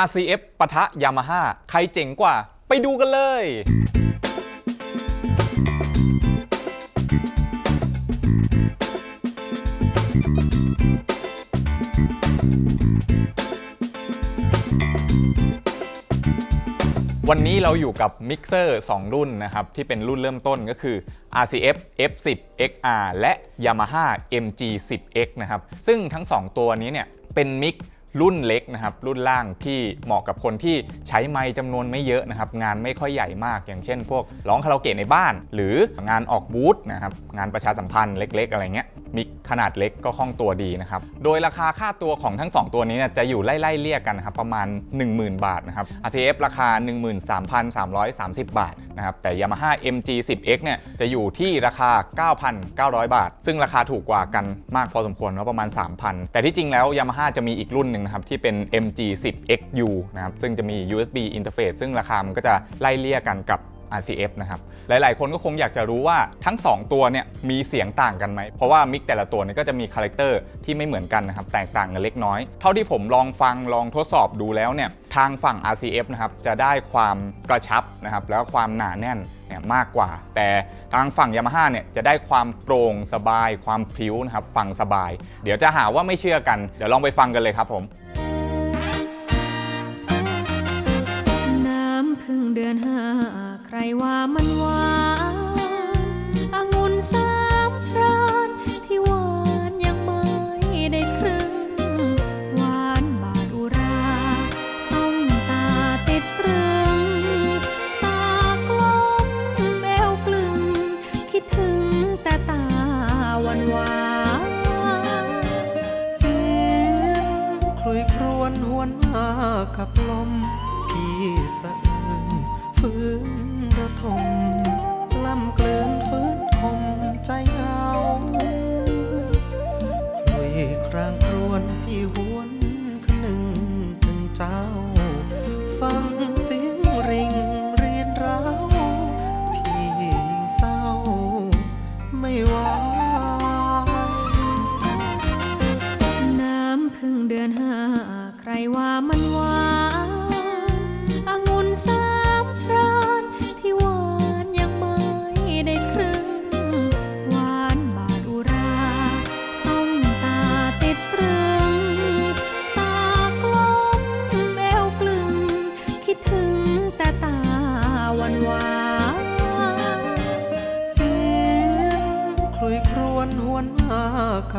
RCF ปะทะยามาฮ่าใครเจ๋งกว่า ไปดูกันเลย วันนี้เราอยู่กับมิกเซอร์ 2 รุ่นนะครับ ที่เป็นรุ่นเริ่มต้นก็คือ RCF F10 XR และ Yamaha MG10X นะครับ ซึ่งทั้ง 2 ตัวนี้เนี่ยเป็นมิก รุ่นเล็กนะครับรุ่นล่างที่เหมาะกับคนที่ใช้ไม้จำนวนไม่เยอะนะครับงานไม่ค่อยใหญ่มาก อย่างเช่น พวกร้องคาราโอเกะในบ้าน หรืองานออกบูธนะครับงานประชาสัมพันธ์เล็ก ๆ อะไรเงี้ย มิกขนาดเล็กก็คล่องตัวดีนะครับ โดยราคาค่าตัวของทั้ง 2 ตัวนี้เนี่ยจะอยู่ไล่ๆเลี่ยกันนะครับประมาณ 10,000 บาทนะครับ RTF ราคา 13,330 บาทนะครับ แต่ Yamaha MG 10X เนี่ยจะอยู่ที่ราคา 9,900 บาท ซึ่งราคาถูกกว่ากันมากพอสมควรว่าประมาณ 3,000 แต่ที่จริงแล้ว Yamaha จะมีอีกรุ่นหนึ่งนะครับที่เป็น MG 10XU นะครับซึ่งจะมี USB interface ซึ่งราคามันก็จะไล่เลี่ยกันกับ RCF นะครับ หลาย ๆ คนก็คงอยากจะรู้ว่าทั้ง 2 ตัวเนี่ยมีเสียงต่างกันไหม เพราะว่ามิกแต่ละตัวเนี่ยก็จะมีคาแรคเตอร์ที่ไม่เหมือนกันนะครับ แตกต่างกันเล็กน้อย เท่าที่ผมลองฟังลองทดสอบดูแล้วเนี่ยทางฝั่ง RCF นะครับจะได้ความกระชับนะครับแล้วความหนาแน่นเนี่ยมากกว่า แต่ทางฝั่ง Yamaha เนี่ยจะได้ความโปร่งสบาย ความพริ้วนะครับฟังสบาย เดี๋ยวจะหาว่าไม่เชื่อกันเดี๋ยวลองไปฟังกันเลยครับผมน้ำพึ่งเดือนห้า รว่ามันหวานองุ่นสามพรานที่หวานยังไม่ได้ครึ่ง หวานบาดอุรา ต้องตาติดตรึง ตากลมแอวกลึง คิดถึงแต่ตาหวานหวานเสียงคลุยครวญหวนมาขับลมพี่สะอื้นฟื้น ระทมกล้ำเกลือนฟื้นคมใจเหงาคลุยครางครวนพี่หวนคนึงถึงเจ้า ฟังเสียงริงเรียนร้าวพี่ยิ่งเศร้า ไม่ไหวน้ำพึ่งเดือนห้าใครว่า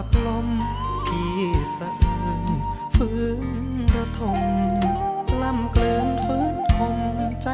ากลม พี่สะอื้นฟื้นระทมกล้ำเกลืนฟื้นคมใจ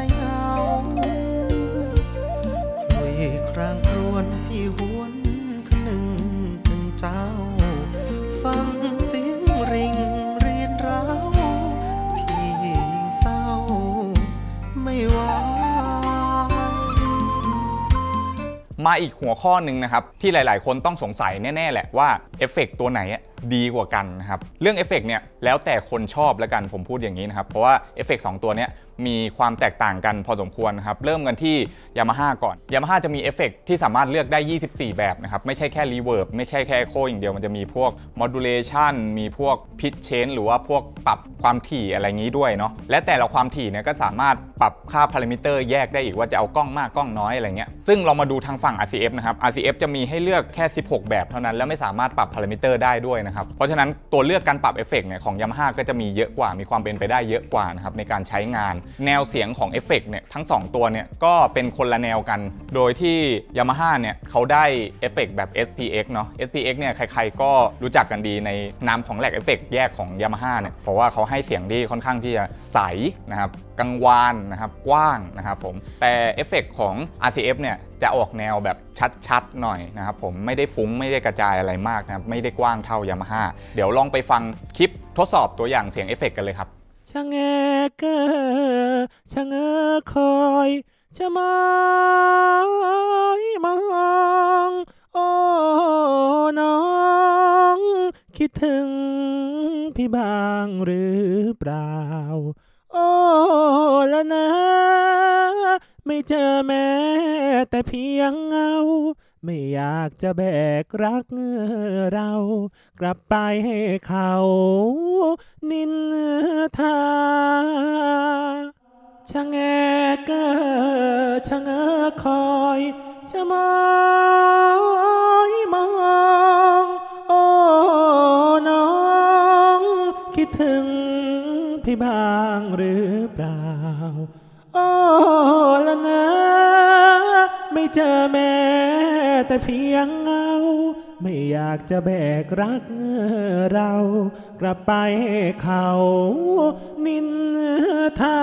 มาอีกหัวข้อหนึ่งนะครับที่หลาย ๆ คนต้องสงสัยแน่ ๆ แหละว่าเอฟเฟกต์ตัวไหนอะ ดีกว่ากันนะครับเรื่องเอฟเฟกต์เนี่ยแล้วแต่คนชอบแล้วกันผมพูดอย่างนี้นะครับเพราะว่าเอฟเฟกต์สองตัวเนี้ยมีความแตกต่างกันพอสมควรนะครับเริ่มกันที่ Yamaha ก่อน Yamaha จะมีเอฟเฟกต์ที่สามารถเลือกได้ 24 แบบนะครับไม่ใช่แค่รีเวิร์บไม่ใช่แค่โคอย่างเดียวมันจะมีพวก modulation มีพวก pitch change หรือว่าพวกปรับความถี่อะไรงี้ด้วยเนาะและแต่ละความถี่เนี่ยก็สามารถปรับค่าพารามิเตอร์แยกได้อีกว่าจะเอากล้องมากกล้องน้อยอะไรเงี้ยซึ่งเรามาดูทางฝั่ง RCF นะครับ RCF จะมีให้เลือกแค่ 16 แบบเท่านั้น แล้วไม่สามารถปรับพารามิเตอร์ได้ด้วยนะครับ เพราะฉะนั้นตัวเลือกการปรับเอฟเฟกต์เนี่ยของ Yamaha ก็จะมีเยอะกว่า มีความเป็นไปได้เยอะกว่านะครับในการใช้งาน แนวเสียงของเอฟเฟกต์เนี่ยทั้ง 2 ตัวเนี่ยก็เป็นคนละแนวกัน โดยที่ Yamaha เนี่ยเขาได้เอฟเฟกต์แบบ SPX เนาะ SPX เนี่ยใครๆก็รู้จักกันดีในนามของแหลกเอฟเฟกต์แยกของ Yamaha เนี่ยเพราะว่าเขาให้เสียงที่ค่อนข้างที่จะใสนะครับกังวานนะครับกว้างนะครับผมแต่เอฟเฟกต์ของ RCF เนี่ย จะออกแนวแบบชัดๆหน่อยนะครับผมไม่ได้ฟุ้งไม่ได้กระจายอะไรมากนะครับไม่ได้กว้างเท่ายามาฮ่าเดี๋ยวลองไปฟังคลิปทดสอบตัวอย่างเสียงเอฟเฟกต์กันเลยครับชะแงเกอชะเงอคอยจะมอยมองโอ้น้อง คิดถึงพี่บางหรือเปล่า โอ้ละนะ ไม่เจอแม้แต่เพียงเงา ไม่อยากจะแบกรักเรา กลับไปให้เขา นินทาชะแงเกอชะเงอคอยชะมอยมองโอ้น้องคิดถึงพี่บ้างหรือเปล่า โอ้ละเงอไม่เจอแม้แต่เพียงเงา ไม่อยากจะแบกรักเรา กลับไปเขานินทา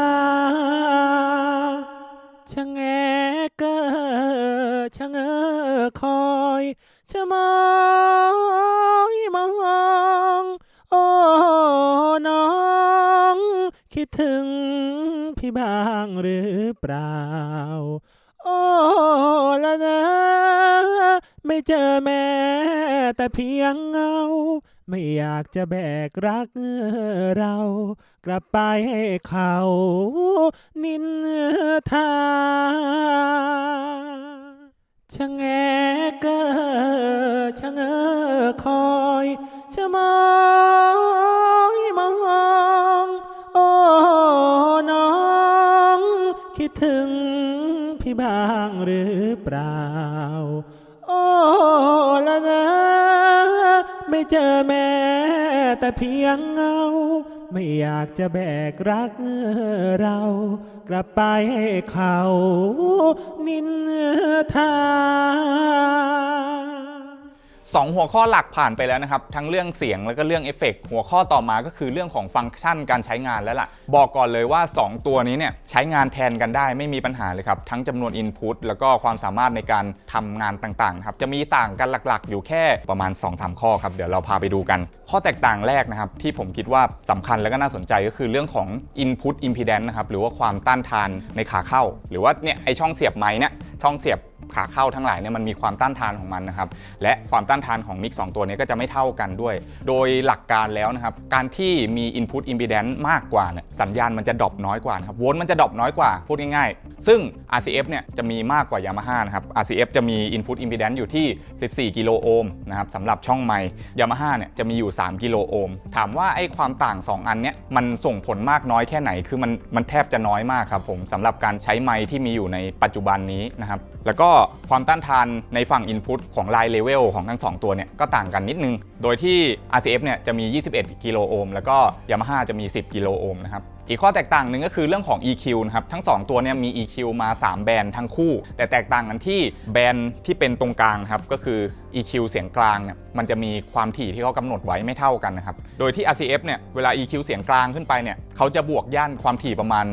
ชะแงเกอชะเงอคอยชะมอยมองโอ้น้อง คิดถึง พี่บ้างหรือเปล่า โอ้ละนะ ไม่เจอแม้แต่เพียงเงา ไม่อยากจะแบกรักเรา กลับไปให้เขา นินทาชะแงเกอชะเงอคอ บ้างหรือเปล่า โอ้ละนะ ไม่เจอแม่แต่เพียงเงา ไม่อยากจะแบกรักเรา กลับไปให้เขานินทา สองหัวข้อหลักผ่านไปแล้วนะครับ ทั้งเรื่องเสียงแล้วก็เรื่องเอฟเฟกต์หัวข้อต่อมาก็คือเรื่องของฟังก์ชันการใช้งานแล้วล่ะ บอกก่อนเลยว่า 2 ตัวนี้เนี่ยใช้งานแทนกันได้ไม่มีปัญหาเลยครับ ทั้งจำนวน Input แล้วก็ความสามารถในการทำงานต่างๆครับจะมีต่างกันหลักๆ อยู่แค่ประมาณ 2-3 ข้อครับเดี๋ยวเราพาไปดูกัน ข้อแตกต่างแรกนะครับที่ผมคิดว่าสำคัญแล้วก็น่าสนใจก็คือเรื่องของ Input Impedance นะครับหรือว่าความต้านทานในขาเข้า หรือว่าเนี่ยไอช่องเสียบไม้เนี่ยช่องเสียบ ขาเข้าทั้งหลายเนี่ยมันมีความต้านทานของมันนะครับ และความต้านทานของมิก2ตัวนี้ก็จะไม่เท่ากันด้วย โดยหลักการแล้วนะครับ การที่มี Input Impedance มากกว่าเนี่ยสัญญาณมันจะดรอปน้อยกว่านะครับโวลต์มันจะดรอปน้อยกว่าพูดง่ายๆ ซึ่ง RCF เนี่ยจะมีมากกว่า Yamaha นะครับ RCF จะมี Input Impedance อยู่ที่ 14 กิโลโอห์มนะครับสำหรับช่องไมค์ Yamaha เนี่ยจะมีอยู่ 3 กิโลโอห์มถามว่าไอ้ความต่าง 2 อันเนี้ยมันส่งผลมากน้อยแค่ไหนคือมันมันแทบจะน้อยมากครับผมสำหรับการใช้ไมค์ที่มีอยู่ในปัจจุบันนี้นะครับ แล้วก็ความต้านทานในฝั่ง Input ของไลน์เลเวลของทั้ง 2 ตัวเนี่ยก็ต่างกันนิดนึง โดยที่ RCF เนี่ยจะมี 21 กิโลโอห์ม แล้วก็ Yamaha จะมี 10 กิโลโอห์มนะครับ อีกข้อแตกต่างหนึ่งก็คือเรื่องของ EQ นะครับทั้ง 2 ตัวเนี่ยมี EQ มา 3 แบรนด์ทั้งคู่ แต่แตกต่างกันที่แบรนด์ที่เป็นตรงกลางครับก็คือ EQ เสียงกลางเนี่ยมันจะมีความถี่ที่เขากำหนดไว้ไม่เท่ากันนะครับโดยที่ RCF เนี่ยเวลา EQ เสียงกลางขึ้นไปเนี่ยเขาจะบวกย่านความถี่ประมาณ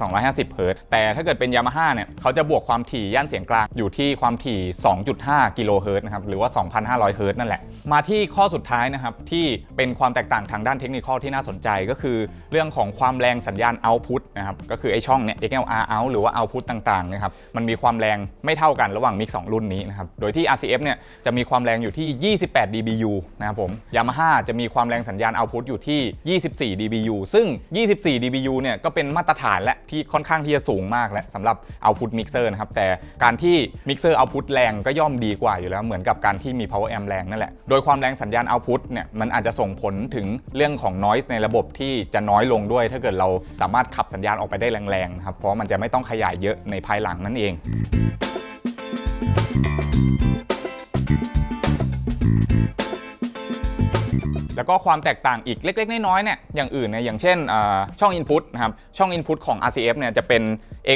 1,250เฮิร์ต์แต่ถ้าเกิดเป็น Yamaha เนี่ยเขาจะบวกความถี่ย่านเสียงกลางอยู่ที่ความถี่ 2.5กิโลเฮิร์ตนะครับหรือว่า 2,500เฮิร์ตนั่นแหละ มาที่ข้อสุดท้ายนะครับที่เป็นความแตกต่างทางด้านเทคนิคที่น่าสนใจก็คือเรื่องของความแรงสัญญาณ output นะครับก็คือไอช่องเนี่ย XLR out หรือว่า output ต่างๆนะครับมันมีความแรงไม่เท่ากันระหว่างมิก2รุ่นนี้นะครับโดยที่ RCF เนี่ยจะมีความแรงอยู่ที่ 28 dBu นะครับผม Yamaha จะมีความแรงสัญญาณ output อยู่ที่ 24 dBu ซึ่ง 24 dBu เนี่ยก็เป็นมาตรฐานและที่ค่อนข้างที่จะสูงมากและสำหรับ output mixer นะครับแต่การที่ mixer output แรงก็ย่อมดีกว่าอยู่แล้วเหมือนกับการที่มี power amp แรงนั่นแหละโดยยความแรงสัญญาณ output เนี่ยมันอาจจะส่งผลถึงเรื่องของ noise ในระบบที่จะน้อยลงด้วย ถ้าเกิดเราสามารถขับสัญญาณออกไปได้แรงๆนะครับเพราะมันจะไม่ต้องขยายเยอะในภายหลังนั่นเองแล้วก็ความแตกต่างอีกเล็ก ๆ น้อยๆเนี่ยอย่างอื่นเนี่ยอย่างเช่นช่อง Input นะครับช่อง Input ของ RCF เนี่ยจะเป็น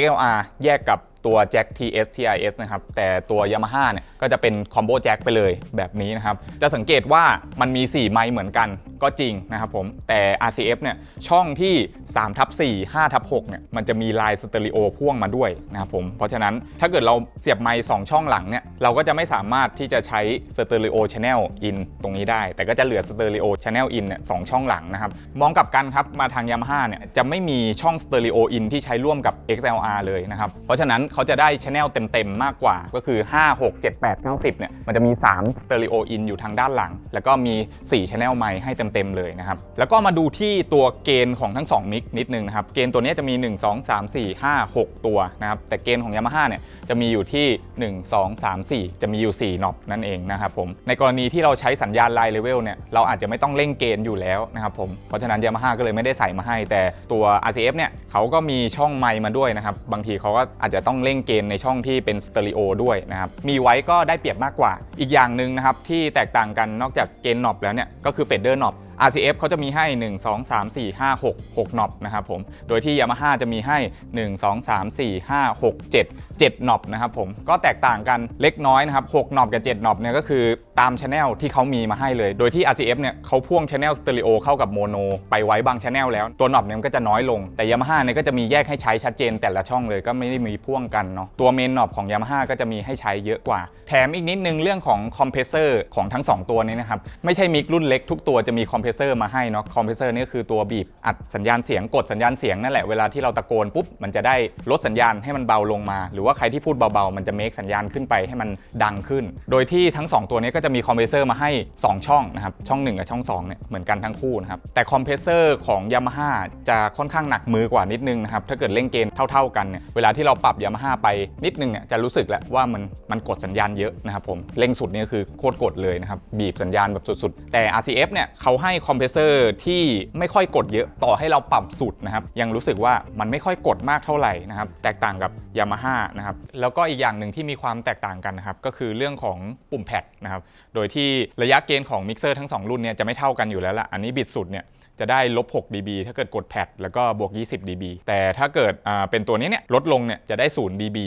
XLR แยกกับ ตัวแจ็ค TS TIS นะครับ แต่ตัว Yamaha เนี่ยก็จะเป็นคอมโบแจ็คไปเลยแบบนี้นะครับ จะสังเกตว่ามันมี 4 ไมค์เหมือนกันก็จริงนะครับผม แต่ RCF เนี่ยช่องที่3ทับ4 5ทับ6เนี่ยมันจะมีลายสเตอริโอพ่วงมาด้วยนะครับผม เพราะฉะนั้นถ้าเกิดเราเสียบไมค์2ช่องหลังเนี่ยเราก็จะไม่สามารถที่จะใช้สเตอริโอชแนลอินตรงนี้ได้ แต่ก็จะเหลือสเตอริโอชแนลอินเนี่ยสองช่องหลังนะครับมองกลับกันครับมาทาง Yamaha เนี่ยจะไม่มีช่องสเตอริโออินที่ใช้ร่วมกับ XLR เลยนะครับเพราะฉะนั้นเขาจะได้ช anel เต็มๆ มากกว่าก็คือ 5 6 7 8 9 10เนี่ยมันจะมี3สเตอริโออินอยู่ทางด้านหลัง แล้วก็มี4ช anel ไมค์ให้เต็มๆ เลยนะครับ แล้วก็มาดูที่ตัวเกณฑ์ของทั้ง 2 มิกนิดนึงนะครับ เกณฑ์ตัวนี้จะมี 1 2 3 4 5 6 ตัวนะครับ แต่เกณฑ์ของ Yamaha เนี่ยจะมีอยู่ที่ 1 2 3 4 จะมีอยู่ 4น็อปนั่นเองนะครับผมในกรณีที่เราใช้สัญญาณไลน์เลเวลเนี่ยเราอาจจะไม่ต้องเร่งเกณฑ์อยู่แล้วนะครับผมเพราะฉะนั้น Yamaha ก็เลยไม่ได้ใส่มาให้ แต่ตัว RCF เนี่ยเขาก็มีช่องไมค์มาด้วยนะครับบางทีเขาก็อาจจะต้องเร่งเกณฑ์ในช่องที่เป็นสเตอริโอด้วยนะครับมีไว้ก็ได้เปรียบมากกว่า อีกอย่างหนึ่งนะครับที่แตกต่างกันนอกจากเกณฑ์น็อปแล้วเนี่ยก็คือเฟดเดอร์น็อป RCF เขาจะมีให้ 1 2 3 4 5 6 6น็อปนะครับผม โดยที่ Yamaha จะมีให้ 1 2 3 4 5 6 7 7น็อปนะครับผม ก็แตกต่างกันเล็กน้อยนะครับ 6น็อปกับ 7น็อปเนี่ยก็คือ ตามช anel ที่เขามีมาให้เลย โดยที่ RCF เนี่ยเขาพ่วงช anel สเตอริโอเข้ากับโมโนไปไว้บางช anel แล้ว ตัวน็อปเนี่ยมันก็จะน้อยลง แต่ Yamaha เนี่ยก็จะมีแยกให้ใช้ชัดเจนแต่ละช่องเลยก็ไม่ได้มีพ่วงกันเนาะ ตัวเมนน็อปของ Yamaha ก็จะมีให้ใช้เยอะกว่า แถมอีกนิดนึงเรื่องของคอมเพรสเซอร์ของทั้ง 2 ตัวนี้นะครับ ไม่ใช่มิกรุ่นเล็กทุกตัวจะมีคอมเพรสเซอร์มาให้เนาะ คอมเพรสเซอร์นี่ก็คือตัวบีบอัดสัญญาณเสียงกดสัญญาณเสียงนั่นแหละเวลาที่เราตะโกนปุ๊บมันจะได้ลดสัญญาณให้มันเบาลงมา หรือว่าใครที่พูดเบาๆมันจะเมคสัญญาณขึ้นไปให้มันดังขึ้น โดยที่ทั้ง 2 ตัวนี้ก็จะมีคอมเพรสเซอร์มาให้ 2 ช่องนะครับ ช่อง 1 กับช่อง 2 เนี่ยเหมือนกันทั้งคู่นะครับ แต่คอมเพรสเซอร์ของ Yamaha จะค่อนข้างหนักมือกว่านิดนึงนะครับ ถ้าเกิดเล่นเกณฑ์เท่า ๆ กันเนี่ย เวลาที่เราปรับ Yamaha ไปนิดนึงเนี่ยจะรู้สึกแหละว่ามันมันกดสัญญาณเยอะนะครับผม เร่งสุดนี่คือโคตรกดเลยนะครับ บีบสัญญาณแบบสุดๆ แต่ RCF เนี่ยเขาให้คอมเพรสเซอร์ที่ไม่ค่อยกดเยอะ ต่อให้เราปรับสุดนะครับ ยังรู้สึกว่ามันไม่ค่อยกดมากเท่าไหร่นะครับ แตกต่างกับ Yamaha นะครับ แล้วก็อีกอย่างหนึ่งที่มีความแตกต่างกันนะครับ ก็คือเรื่องของปุ่มแพดนะครับโดยที่ระยะเกณฑ์ของมิกเซอร์ทั้ง 2 รุ่นเนี่ยจะไม่เท่ากันอยู่แล้วละอันนี้บิดสุดเนี่ยจะได้ลบ6 dB ถ้าเกิดกดแพดแล้วก็บวก 20 dB แต่ถ้าเกิดเป็นตัวนี้เนี่ยลดลงเนี่ยจะได้ 0 dB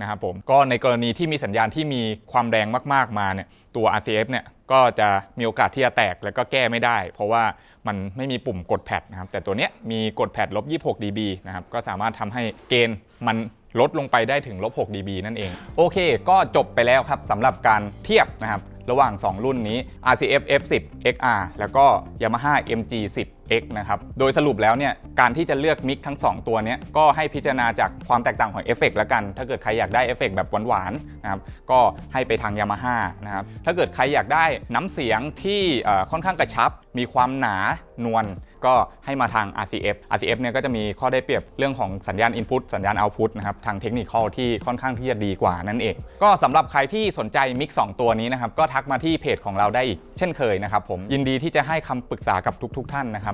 นะครับผม ก็ในกรณีที่มีสัญญาณที่มีความแรงมากๆมาเนี่ยตัว RCF เนี่ยก็จะมีโอกาสที่จะแตกแล้วก็แก้ไม่ได้ เพราะว่ามันไม่มีปุ่มกดแพดนะครับแต่ตัวนี้มีกดแพดลบ 26 dB นะครับก็สามารถทำให้เกณฑ์มันลดลงไปได้ถึงลบ6 dB นั่นเอง โอเค ก็จบไปแล้วครับสำหรับการเทียบนะครับ ระหว่าง 2 รุ่นนี้ RCF F10 XR แล้วก็ Yamaha MG10 X นะครับ โดยสรุปแล้วเนี่ยการที่จะเลือกมิกทั้ง 2 ตัวเนี้ยก็ให้พิจารณาจากความแตกต่างของเอฟเฟกต์ละกัน ถ้าเกิดใครอยากได้เอฟเฟกต์แบบหวานๆนะครับก็ให้ไปทาง Yamaha นะครับถ้าเกิดใครอยากได้น้ำเสียงที่ค่อนข้างกระชับ มีความหนานวลก็ให้มาทาง RCF RCF เนี่ยก็จะมีข้อได้เปรียบเรื่องของสัญญาณ Input สัญญาณ Output นะครับทางเทคนิคที่ค่อนข้างที่จะดีกว่านั่นเอง ก็สำหรับใครที่สนใจมิก2ตัวนี้นะครับก็ทักมาที่เพจของเราได้อีก เช่นเคยนะครับผมยินดีที่จะให้คำปรึกษากับทุก ๆ ท่านนะครับ